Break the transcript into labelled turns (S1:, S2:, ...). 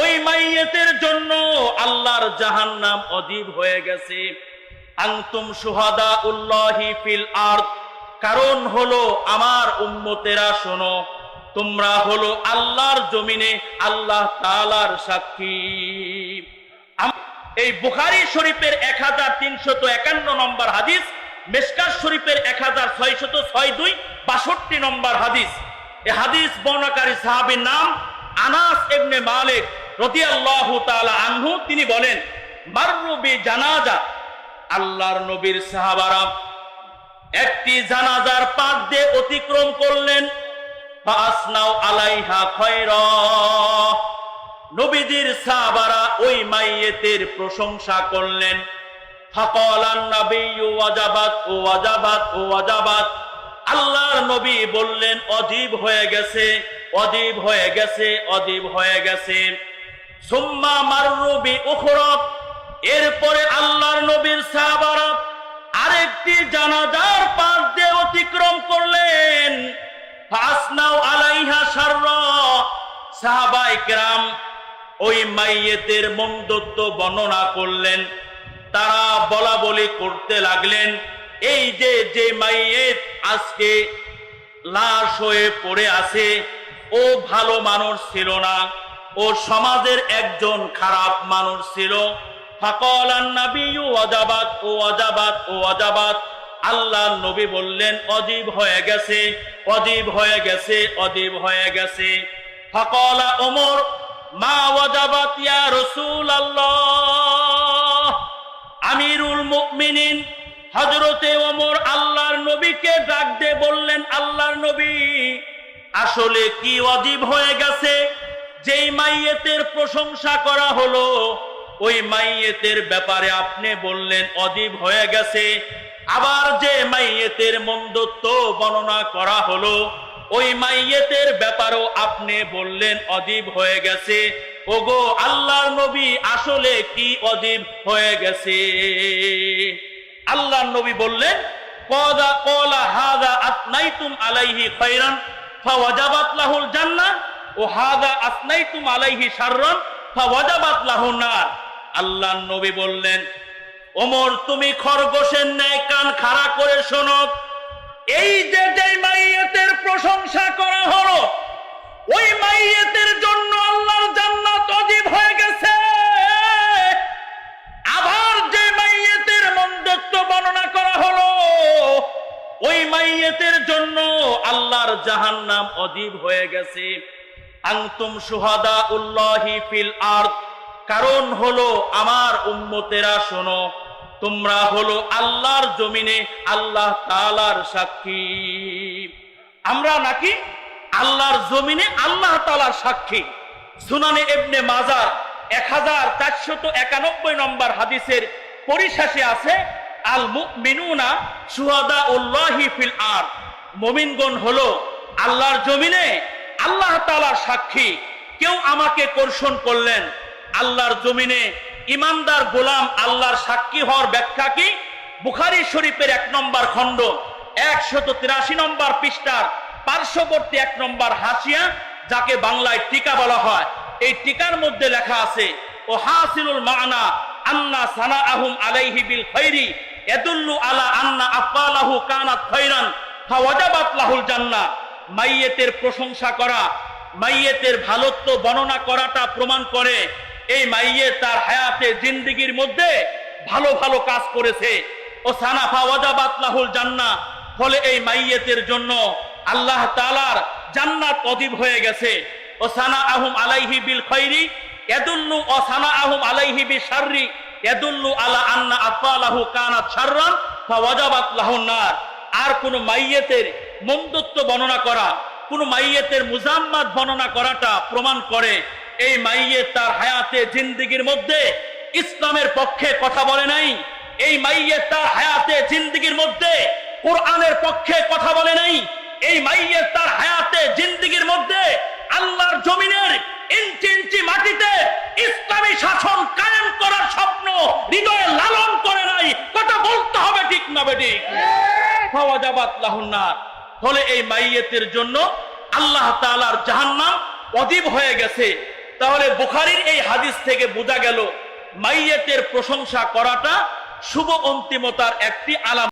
S1: ওই মাইয়েতের জন্য আল্লাহর জাহান নাম অজীব হয়ে গেছে। আংতুম সুহাদা উল্লাহি ফিল আরদ। কারণ হলো আমার উম্মতেরা শোনো, তোমরা হলো আল্লাহর জমিনে আল্লাহ তালার সাক্ষী। এই বুখারি শরীফের এক হাজার তিনশত একান্ন নম্বর হাদিস মেসকার শরীফের এক হাজার ছয়শত ছয় দুই, বাষট্টি নম্বর হাদিস। এ হাদিস বর্ণাকারী সাহাবীর নাম আনাস ইবনে মালিক। রাদিয়াল্লাহু তাআলা আনহু, তিনি বলেন মাররুবি জানাজা। আল্লাহর নবীর সাহাবারা একটি জানাজার পাশ দিয়ে অতিক্রম করলেন আলাইহা খয়রা। নবীজির সাহাবারা ওই মাইয়েতের প্রশংসা করলেন আল্লাহর নবী বললেন, অজীব হয়ে গেছে, অজীব হয়ে গেছে, অজীব হয়ে গেছে। সুম্মা মাররু বি এরপরে আল্লাহর নবীর সাহাবারা আরেকটি জানাজার পাশ দিয়ে অতিক্রম করলেন। ফাসনাও আলাইহা শাররা। সাহাবাই কেরাম ওই মাইয়েতের মন্দত্ব বর্ণনা করলেন। তারা বলা বলি করতে লাগলেন, এই যে যে মাইয়েত আজকে লাশ হয়ে পড়ে আছে, ও ভালো মানুষ ছিল না। ও সমাজের একজন খারাপ মানুষ ছিল। আল্লাহ নবী বললেন, অজীব হয়ে গেছে, অজীব হয়ে গেছে, অজীব হয়ে গেছে। ফাকলা ওমর মা ওয়াজাবাত ইয়া রাসূল আল্লাহ আমিরুল মুমিনিন হজরতে ওমর আল্লাহর নবীকে ডাক দিয়ে বললেন, আল্লাহর নবী, আসলে কি অজীব হয়ে গেছে? যেই মাইয়েতের প্রশংসা করা হলো, ওই মাইয়েতের ব্যাপারে আপনি বললেন, অজীব হয়ে গেছে। আবার যে মাইয়েতের মন্দত্ব বর্ণনা করা হলো, ওই মাইয়েতের ব্যাপারেও আপনি বললেন, অজীব হয়ে গেছে। ওগো, আল্লাহর নবী আসলে কি অজীব হয়ে গেছে? আল্লাহর নবী বললেন, কদা কলা হাদা আসনাইতুম আলাইহি খৈরান ফাওয়াজাবাত লাহুল জান্নাহ। ও নবী বললেন, ওমর, তুমি খরগোশের ন্যায় কান খাড়া করে শোনো। এই যে মাইয়াতের প্রশংসা করা হলো, ওই মাইয়াতের জন্য আল্লাহর জান্নাত অজীব হয়ে গেছে। আবার যে মাইয়াতের মন্দত্ব বর্ণনা করা হলো, ওই মাইয়াতের জন্য আল্লাহর জাহান্নাম অজীব হয়ে গেছে। আংতুম সুহাদা উল্লাহি ফিল আরদ। কারণ হলো আমার উম্মতেরা শোনো, তোমরা হলো আল্লাহর জমিনে আল্লাহ তালার সাক্ষী। আমরা নাকি আল্লাহর জমিনে আল্লাহ তালার সাক্ষী। সুনানে ইবনে মাজার এক হাজার চারশত একানব্বই নম্বর হাদিসের পরিশেষে আছে আল মুমিনুনা সুহাদা উল্লাহি ফিল আর মমিনগণ হলো আল্লাহর জমিনে আল্লাহ তাআলার সাক্ষী। কেউ আমাকে কর্ষণ করলেন, আল্লাহর জমিনে ইমানদার গোলাম আল্লাহর সাক্ষী হওয়ার ব্যাখ্যা কি? বুখারী শরীফের এক নম্বর খণ্ড, একশত তিরাশি নম্বর পৃষ্ঠার পার্শ্ববর্তী এক নম্বর হাসিয়া, যাকে বাংলায় টিকা বলা হয়। এই টিকার মধ্যে লেখা আছে, ও হাসিলুল মানা আন্না সানা আহুম আলাইহি বিল খৈরি এদুল্লু আলা আন্না আফালাহু কানাত খৈরান লাহুল জান্নাহ। মাইয়েতের প্রশংসা করা, মাইয়েতের ভালোত্ব বর্ণনা করাটা প্রমাণ করে এই মাইয়ে তার হায়াতে জিন্দিগির মধ্যে ভালো ভালো কাজ করেছে। ও সানাফা ওয়াজাবাত লাহুল জান্নাহ ফলে এই মাইয়েতের জন্য আল্লাহ তাআলার জান্নাত অদীব হয়ে গেছে। ও সানা আহুম আলাইহি বিল খৈরি, ইয়াদুল্লু ও সানা আহুম আলাইহি বি শাররি, ইয়াদুল্লু আলা আন্না আফালাহু কানাত শাররান ফাওয়াজাবাত লাহুন নার। আর কোন মাইয়েতের মন্দত্ব বর্ণনা করা কোন মাইয়েতের মুজাম্মাদ বর্ণনা করাটা প্রমাণ করে এই মাইয়েত তার হায়াতে জিন্দিগির মধ্যে ইসলামের পক্ষে কথা বলে নাই এই মাইয়েত তার হায়াতে জিন্দিগির মধ্যে কোরআনের পক্ষে কথা বলে নাই এই মাইয়েত তার হায়াতে জিন্দিগির মধ্যে আল্লাহর জমিনের ইঞ্চি ইঞ্চি মাটিতে ইসলামী শাসন কায়েম করার স্বপ্ন হৃদয়ে লালন করে নাই কথা বলতে হবে ঠিক না লাহুন্নার। ফলে এই মাইয়েতের জন্য আল্লাহ তালার জাহান্নাম অদীব হয়ে গেছে। তাহলে বুখারির এই হাদিস থেকে বোঝা গেল, মাইয়েতের প্রশংসা করাটা শুভ অন্তিমতার একটি আলাম